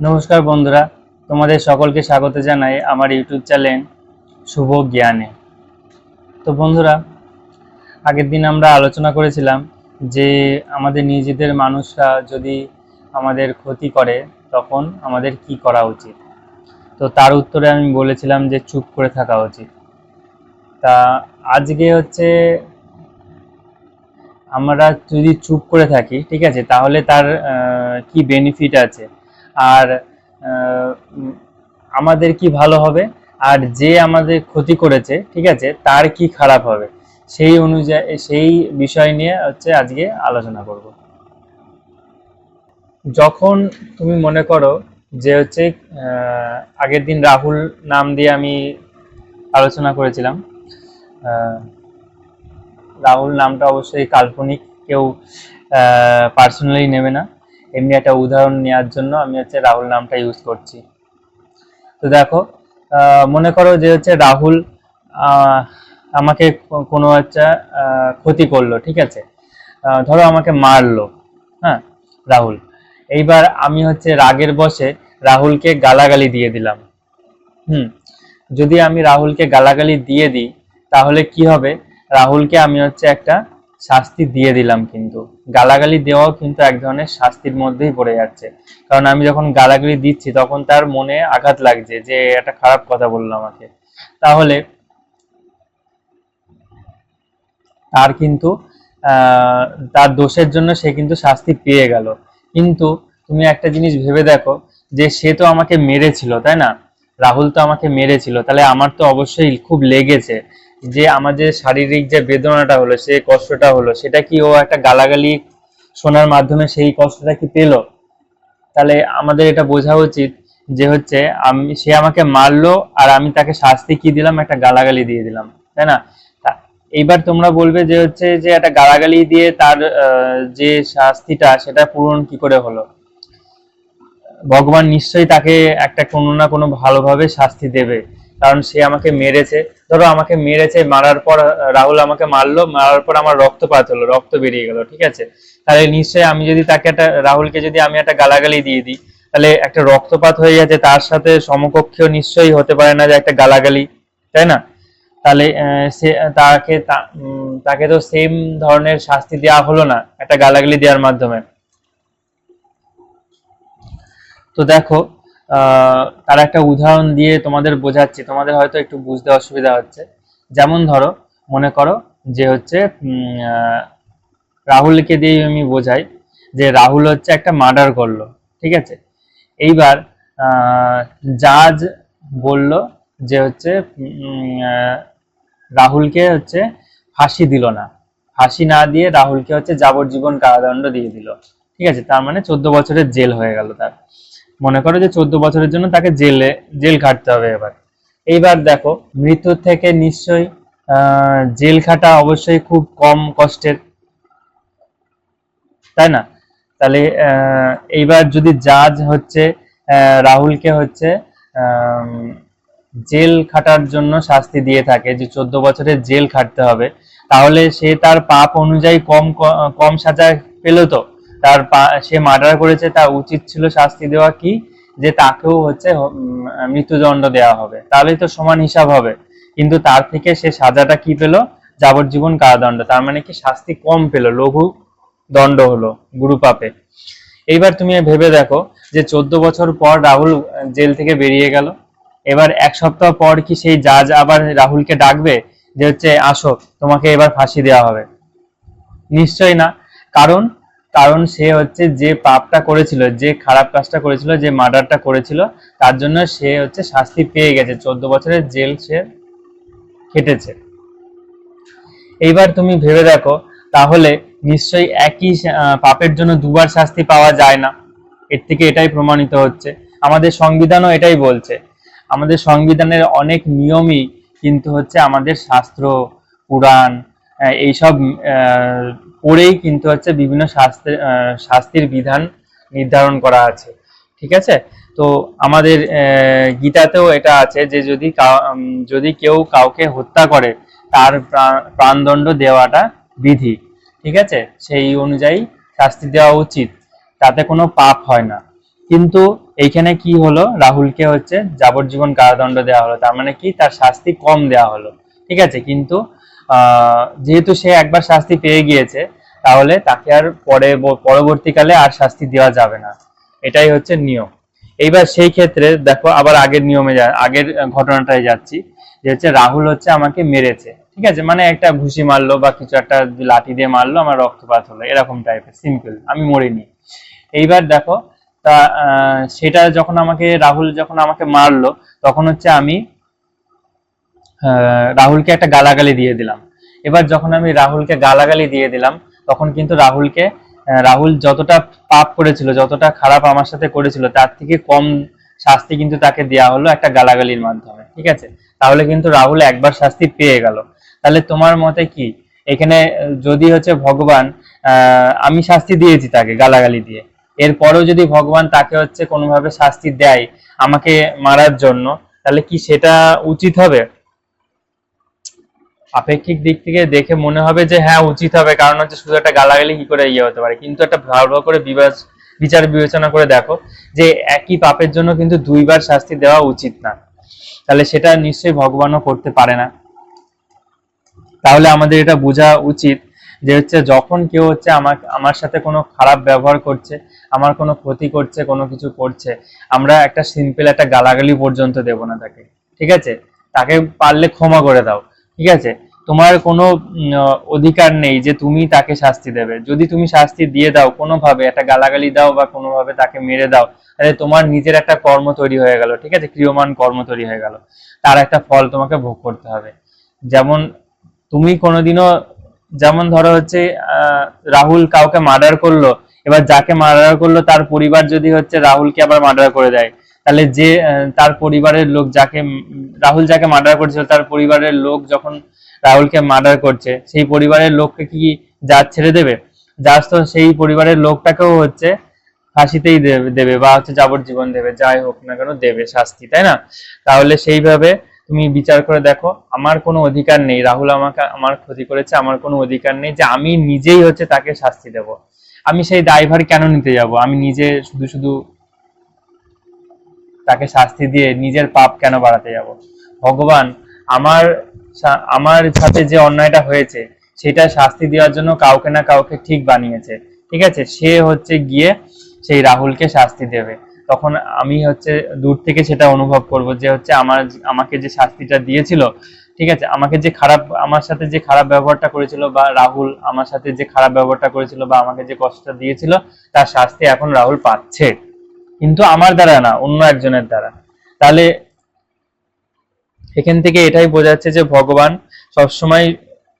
নমস্কার বন্ধুরা, তোমাদের সকলকে স্বাগত জানাই আমার ইউটিউব চ্যানেল শুভ জ্ঞানে। তো বন্ধুরা, আগের দিন আমরা আলোচনা করেছিলাম যে আমাদের নিজেদের মানুষরা যদি আমাদের ক্ষতি করে, তখন আমাদের কি করা উচিত? তো তার উত্তরে আমি বলেছিলাম যে চুপ করে থাকা উচিত। তা আজকে হচ্ছে আমরা যদি চুপ করে থাকি, ঠিক আছে, তাহলে তার কি বেনিফিট আছে? আর আমাদের কি ভালো হবে? আর যে আমাদের ক্ষতি করেছে, ঠিক আছে, তার কি খারাপ হবে? সেই অনুযায়ী, সেই বিষয় নিয়ে হচ্ছে আজকে আলোচনা করব। যখন তুমি মনে করো যে হচ্ছে আগের দিন রাহুল নাম দিয়ে আমি আলোচনা করেছিলাম রাহুল নামটা অবশ্যই কাল্পনিক, কেউ পার্সোনালি নেবে না। এমনি একটা উদাহরণ নেওয়ার জন্য আমি হচ্ছে রাহুল নামটা ইউজ করছি। তো দেখো মনে করো যে হচ্ছে রাহুল আমাকে কোনো একটা ক্ষতি করল, ঠিক আছে? ধরো আমাকে মারলো হ্যাঁ রাহুল। এইবার আমি হচ্ছে রাগের বসে রাহুলকে গালাগালি দিয়ে দিলাম। হুম, যদি আমি রাহুলকে গালাগালি দিয়ে দিই, তাহলে কি হবে? রাহুলকে আমি হচ্ছে একটা শাস্তি দিয়ে দিলাম কিন্তু। গালাগালি দেওয়াও কিন্তু এক ধরনের শাস্তির মধ্যেই পড়ে যাচ্ছে। কারণ আমি যখন গালাগালি দিচ্ছি, তখন তার মনে আঘাত লাগছে যে, একটা খারাপ কথা বলল আমাকে। তাহলে তার কিন্তু তার দোষের জন্য সে কিন্তু শাস্তি পেয়ে গেল। কিন্তু তুমি একটা জিনিস ভেবে দেখো যে, সে তো আমাকে মেরেছিল, তাই না? রাহুল তো আমাকে মেরেছিল, তাহলে আমার তো অবশ্যই খুব লেগেছে। যে আমাদের শারীরিক যে বেদনাটা হলো, সে কষ্টটা হলো, সেটা কি ও একটা গালাগালি শোনার মাধ্যমে সেই কষ্টটা কি পেল? তাহলে আমাদের এটা বোঝা উচিত যে হচ্ছে, আমি, সে আমাকে মারলো আর আমি তাকে শাস্তি কি দিলাম? একটা গালাগালি দিয়ে দিলাম, তাই না? এইবার তোমরা বলবে যে হচ্ছে যে একটা গালাগালি দিয়ে তার যে শাস্তিটা, সেটা পূরণ কি করে হলো? ভগবান নিশ্চয়ই তাকে একটা কোনো না কোনো ভালোভাবে শাস্তি দেবে। কারণ সে আমাকে মেরেছে। ধরো আমাকে মেরেছে, মারার পর রাহুল আমাকে মারলো, মারার পর আমার রক্তপাত হলো, রক্ত বেরিয়ে গেল, ঠিক আছে? তাহলে নিশ্চয়ই আমি যদি তাকে একটা, রাহুলকে যদি আমি একটা গালাগালি দিয়ে দিই, তাহলে একটা রক্তপাত হয়ে যাচ্ছে, তার সাথে সমকক্ষ নিশ্চয়ই হতে পারে না যে একটা গালাগালি, তাই না? তাহলে সে, তাকে তাকে তো সেম ধরনের শাস্তি দেওয়া হলো না, একটা গালাগালি দেওয়ার মাধ্যমে। তো দেখো তার একটা উদাহরণ দিয়ে তোমাদের বোঝাচ্ছি, তোমাদের হয়তো একটু বুঝতে অসুবিধা হচ্ছে। যেমন ধরো, মনে করো যে হচ্ছে রাহুলকে দিয়ে আমি বোঝাই যে রাহুল হচ্ছে একটা মার্ডার করল, ঠিক আছে? এইবার জাজ বলল যে হচ্ছে রাহুলকে হচ্ছে ফাঁসি দিল না। ফাঁসি না দিয়ে রাহুলকে হচ্ছে যাবজ্জীবন কারাদণ্ড দিয়ে দিল। ঠিক আছে? তার মানে চোদ্দ বছরের জেল হয়ে গেল তার। মনে করো যে চোদ্দ বছরের জন্য তাকে জেলে, জেল খাটতে হবে এবার। এইবার দেখো মৃত্যুর থেকে নিশ্চয়ই জেল খাটা অবশ্যই খুব কম কষ্টের। তাই না? তাহলে এইবার যদি জাজ হচ্ছে রাহুলকে হচ্ছে জেল খাটার জন্য শাস্তি দিয়ে থাকে যে চোদ্দ বছরের জেল খাটতে হবে, তাহলে সে তার পাপ অনুযায়ী কম কম সাজা পেল তো। তার সে মার্ডার করেছে, তার উচিত ছিল শাস্তি দেওয়া কি? যে তাকেও হচ্ছে মৃত্যুদণ্ড দেওয়া হবে। তাহলেই তো সমান হিসাব হবে। কিন্তু তার থেকে সে সাজাটা কি পেল? যাবজ্জীবন কারাদণ্ড। তার মানে কি শাস্তি কম পেল, লঘু দণ্ড হলো, গুরু পাপে। এইবার তুমি ভেবে দেখো যে চোদ্দ বছর পর রাহুল জেল থেকে বেরিয়ে গেল। এবার এক সপ্তাহ পর কি সেই জাজ আবার রাহুলকে ডাকবে? যে হচ্ছে, আসো, তোমাকে এবার ফাঁসি দেওয়া হবে। নিশ্চয়ই না। কারণ কারণ সে হচ্ছে যে পাপটা করেছিল, যে খারাপ কাজটা করেছিল, যে মার্ডারটা করেছিল, তার জন্য সে হচ্ছে শাস্তি পেয়ে গেছে। চোদ্দ বছরের জেল সে খেটেছে। এইবার তুমি ভেবে দেখো, তাহলে নিশ্চয়ই একই পাপের জন্য দুবার শাস্তি পাওয়া যায় না। এর থেকে এটাই প্রমাণিত হচ্ছে। আমাদের সংবিধানও এটাই বলছে। আমাদের সংবিধানের অনেক নিয়মই কিন্তু হচ্ছে আমাদের শাস্ত্র, পুরাণ এইসব পড়েই কিন্তু হচ্ছে বিভিন্ন শাস্ত্রের শাস্তির বিধান নির্ধারণ করা আছে, ঠিক আছে? তো আমাদের গীতাতেও এটা আছে যে যদি যদি কেউ কাউকে হত্যা করে, তার প্রা- প্রাণদণ্ড দেওয়াটা বিধি, ঠিক আছে? সেই অনুযায়ী শাস্তি দেওয়া উচিত, তাতে কোনো পাপ হয় না। কিন্তু এইখানে কি হলো? রাহুলকে হচ্ছে যাবজ্জীবন কারাদণ্ড দেওয়া হলো, তার মানে কি? তার শাস্তি কম দেওয়া হলো, ঠিক আছে? কিন্তু যেহেতু সে একবার শাস্তি পেয়ে গিয়েছে, তাহলে তাকে আর পরে পরবর্তীকালে আর শাস্তি দেওয়া যাবে না। এটাই হচ্ছে নিয়ম। এইবার সেই ক্ষেত্রে দেখো আবার আগের নিয়মে আগের ঘটনাটায় যাচ্ছি, যে হচ্ছে রাহুল হচ্ছে আমাকে মেরেছে। ঠিক আছে? মানে একটা ঘুষি মারলো বা কিছু একটা লাঠি দিয়ে মারলো, আমার রক্তপাত হলো, এরকম টাইপের সিম্পল আমি মরিনি। এইবার দেখো, তা সেটা যখন আমাকে, রাহুল যখন আমাকে মারলো, তখন হচ্ছে আমি রাহুলকে একটা গালাগালি দিয়ে দিলাম। এবার যখন আমি রাহুলকে গালাগালি দিয়ে দিলাম, তখন কিন্তু রাহুলকে রাহুল যতটা পাপ করেছিল, যতটা খারাপ আমার সাথে করেছিল, তার থেকে কম শাস্তি কিন্তু তাকে দেওয়া হলো একটা গালাগালির মাধ্যমে, ঠিক আছে? তাহলে কিন্তু রাহুল একবার শাস্তি পেয়ে গেল। তাহলে তোমার মতে কি? এখানে যদি হচ্ছে ভগবান আমি শাস্তি দিয়েছি তাকে গালাগালি দিয়ে। এরপরেও যদি ভগবান তাকে হচ্ছে কোনোভাবে শাস্তি দেয় আমাকে মারার জন্য, তাহলে কি সেটা উচিত হবে? আপেক্ষিক দিক থেকে দেখে মনে হবে যে হ্যাঁ উচিত হবে। কারণ হচ্ছে শুধু একটা গালাগালি কি করে ইয়ে হতে পারে? কিন্তু একটা ভালো করে বিবাস, বিচার বিবেচনা করে দেখো যে, একই পাপের জন্য কিন্তু দুইবার শাস্তি দেওয়া উচিত না। তাহলে সেটা নিশ্চয়ই ভগবানও করতে পারে না। তাহলে আমাদের এটা বোঝা উচিত যে, হচ্ছে যখন কেউ হচ্ছে আমার আমার সাথে কোনো খারাপ ব্যবহার করছে, আমার কোনো ক্ষতি করছে, কোনো কিছু করছে, আমরা একটা সিম্পল একটা গালাগালি পর্যন্ত দেব না তাকে। ঠিক আছে? তাকে পারলে ক্ষমা করে দাও। ঠিক আছে? তোমার কোনো অধিকার নেই যে তুমি তাকে শাস্তি দেবে। যদি তুমি শাস্তি দিয়ে দাও কোনোভাবে, একটা গালাগালি দাও বা কোনোভাবে তাকে মেরে দাও, তাহলে তোমার নিজের একটা কর্ম তৈরি হয়ে গেল, ঠিক আছে? ক্রিয়মান কর্ম তৈরি হয়ে গেল। তার একটা ফল তোমাকে ভোগ করতে হবে। যেমন তুমি কোনোদিনও, যেমন ধরো হচ্ছে রাহুল কাউকে মার্ডার করল, এবার যাকে মার্ডার করল তার পরিবার যদি হচ্ছে রাহুলকে আবার মার্ডার করে দেয় তাহলে যে তার পরিবারের লোক যাকে রাহুল যাকে মার্ডার করেছিল, তার পরিবারের লোক যখন রাহুলকে মার্ডার করছে, সেই পরিবারের লোককে কি জাজ ছেড়ে দেবে? জাজ তো সেই পরিবারের লোকটাকেও হচ্ছে ফাঁসিতেই দেবে বা হচ্ছে যাবজ্জীবন দেবে, যাই হোক না কেন দেবে শাস্তি, তাই না? তাহলে সেইভাবে তুমি বিচার করে দেখো, আমার কোনো অধিকার নেই, রাহুল আমাকে, আমার ক্ষতি করেছে, আমার কোনো অধিকার নেই যে আমি নিজেই হচ্ছে তাকে শাস্তি দেব। আমি সেই দায়ভার কেন নিতে যাব? আমি নিজে শুধু শুধু তাকে শাস্তি দিয়ে নিজের পাপ কেন বাড়াতে যাব? ভগবান, আমার আমার সাথে যে অন্যায়টা হয়েছে, সেটা শাস্তি দেওয়ার জন্য কাউকে না কাউকে ঠিক বানিয়েছে। ঠিক আছে? সে হচ্ছে গিয়ে সেই রাহুলকে শাস্তি দেবে। তখন আমি হচ্ছে দূর থেকে সেটা অনুভব করব যে হচ্ছে আমার, আমাকে যে শাস্তিটা দিয়েছিল, ঠিক আছে? আমাকে যে খারাপ, আমার সাথে যে খারাপ ব্যবহারটা করেছিল বা রাহুল আমার সাথে যে খারাপ ব্যবহারটা করেছিল বা আমাকে যে কষ্টটা দিয়েছিল, তার শাস্তি এখন রাহুল পাচ্ছে। কিন্তু আমার দ্বারা না, অন্য একজনের দ্বারা। তাহলে এখান থেকে এটাই বোঝা যাচ্ছে যে ভগবান সবসময়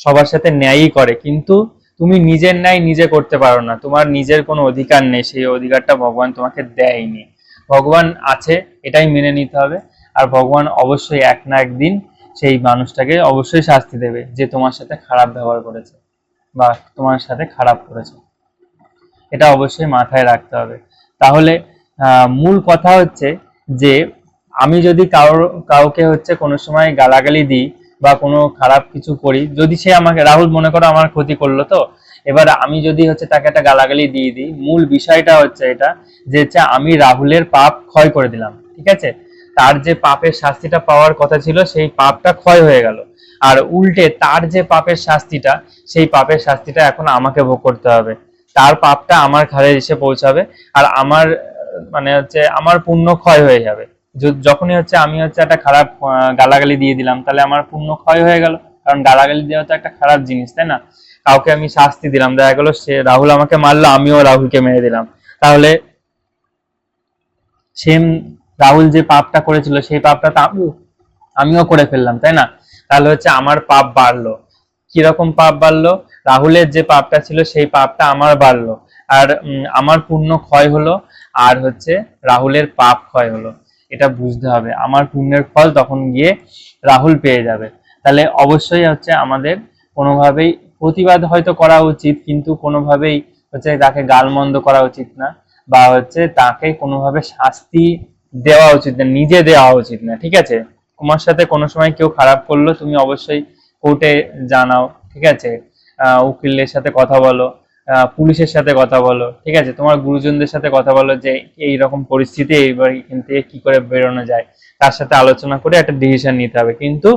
সবার সাথে ন্যায়ই করে, কিন্তু তুমি নিজের ন্যায় নিজে করতে পারো না। তোমার নিজের কোনো অধিকার নেই, সেই অধিকারটা ভগবান তোমাকে দেয়নি। ভগবান আছে, এটাই মেনে নিতে হবে। আর ভগবান অবশ্যই এক না একদিন সেই মানুষটাকে অবশ্যই শাস্তি দেবে, যে তোমার সাথে খারাপ ব্যবহার করেছে বা তোমার সাথে খারাপ করেছে। এটা অবশ্যই মাথায় রাখতে হবে। তাহলে মূল কথা হচ্ছে যে আমি যদি কারোর কাউকে হচ্ছে কোনো সময় গালাগালি দিই বা কোনো খারাপ কিছু করি, যদি সে আমাকে, রাহুল মনে করো আমার ক্ষতি করল তো, এবার আমি যদি হচ্ছে তাকে একটা গালাগালি দিয়ে দিই, মূল বিষয়টা হচ্ছে এটা যে হচ্ছে আমি রাহুলের পাপ ক্ষয় করে দিলাম, ঠিক আছে? তার যে পাপের শাস্তিটা পাওয়ার কথা ছিল, সেই পাপটা ক্ষয় হয়ে গেল। আর উল্টে তার যে পাপের শাস্তিটা, সেই পাপের শাস্তিটা এখন আমাকে ভোগ করতে হবে। তার পাপটা আমার ঘাড়ে এসে পৌঁছাবে। আর আমার মানে হচ্ছে আমার পুণ্য ক্ষয় হয়ে যাবে। যখনই হচ্ছে আমি হচ্ছে একটা খারাপ গালাগালি দিয়ে দিলাম, তাহলে আমার পুণ্য ক্ষয় হয়ে গেল। কারণ গালাগালি দেওয়া তো একটা খারাপ জিনিস, তাই না? কাউকে আমি শাস্তি দিলাম, দেখা গেলো সে রাহুল আমাকে মারলো, আমিও রাহুলকে মেরে দিলাম। তাহলে সেম রাহুল যে পাপটা করেছিল, সেই পাপটা তো আমিও করে ফেললাম, তাই না? তাহলে হচ্ছে আমার পাপ বাড়লো। কীরকম পাপ বাড়লো? রাহুলের যে পাপটা ছিল, সেই পাপটা আমার বাড়লো। আর আমার পুণ্য ক্ষয় হলো আর হচ্ছে রাহুলের পাপ ক্ষয় হলো। এটা বুঝতে হবে। আমার পুণ্যের ফল তখন গিয়ে রাহুল পেয়ে যাবে। তাহলে অবশ্যই হচ্ছে আমাদের কোনোভাবেই প্রতিবাদ হয়তো করা উচিত, কিন্তু কোনোভাবেই হচ্ছে তাকে গালমন্দ করা উচিত না, বা হচ্ছে তাকে কোনোভাবে শাস্তি দেওয়া উচিত না, নিজে দেওয়া উচিত না, ঠিক আছে? তোমার সাথে কোনো সময় কেউ খারাপ করল, তুমি অবশ্যই কোর্টে জানাও, ঠিক আছে? উকিলের সাথে কথা বলো। পুলিশের সাথে কথা বলো ঠিক আছে? তোমার গুরুজনদের সাথে কথা বলো যে এই রকম পরিস্থিতি এইবার এখান থেকে কি করে বেরোনো যায়? তার সাথে আলোচনা করে একটা ডিসিশন নিতে হবে। কিন্তু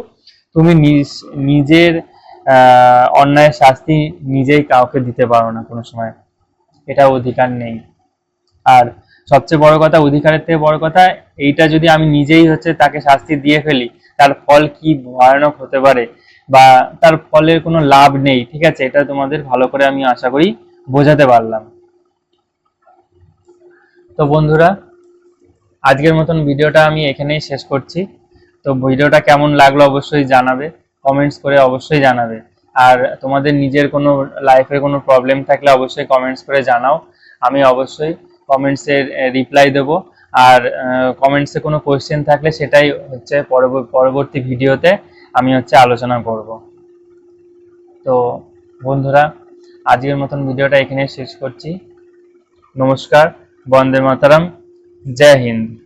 তুমি নিজ- নিজের আহ, অন্যায়ের শাস্তি নিজেই কাউকে দিতে পারো না কোনো সময়। এটা অধিকার নেই। আর সবচেয়ে বড় কথা অধিকারের থেকে বড় কথা এইটা যদি আমি নিজেই হচ্ছে তাকে শাস্তি দিয়ে ফেলি তার ফল কি ভয়ানক হতে পারে? বা তার ফলের কোনো লাভ নেই, ঠিক আছে? এটা তোমাদের ভালো করে আমি আশা করি বোঝাতে পারলাম। তো বন্ধুরা, আজকের মতন ভিডিওটা আমি এখানেই শেষ করছি। তো ভিডিওটা কেমন লাগল অবশ্যই জানাবে কমেন্টস করে অবশ্যই জানাবে। আর তোমাদের নিজের কোনো লাইফে কোনো প্রবলেম থাকলে অবশ্যই কমেন্টস করে জানাও। আমি অবশ্যই কমেন্টসের রিপ্লাই দেব। আর কমেন্টসে কোনো কোয়েশ্চেন থাকলে সেটাই হচ্ছে পরবর্তী ভিডিওতে আমি হচ্ছে আলোচনা করব। তো বন্ধুরা, আজকের মতন ভিডিওটা এখানে শেষ করছি। নমস্কার, বন্দে মাতারাম, জয় হিন্দ।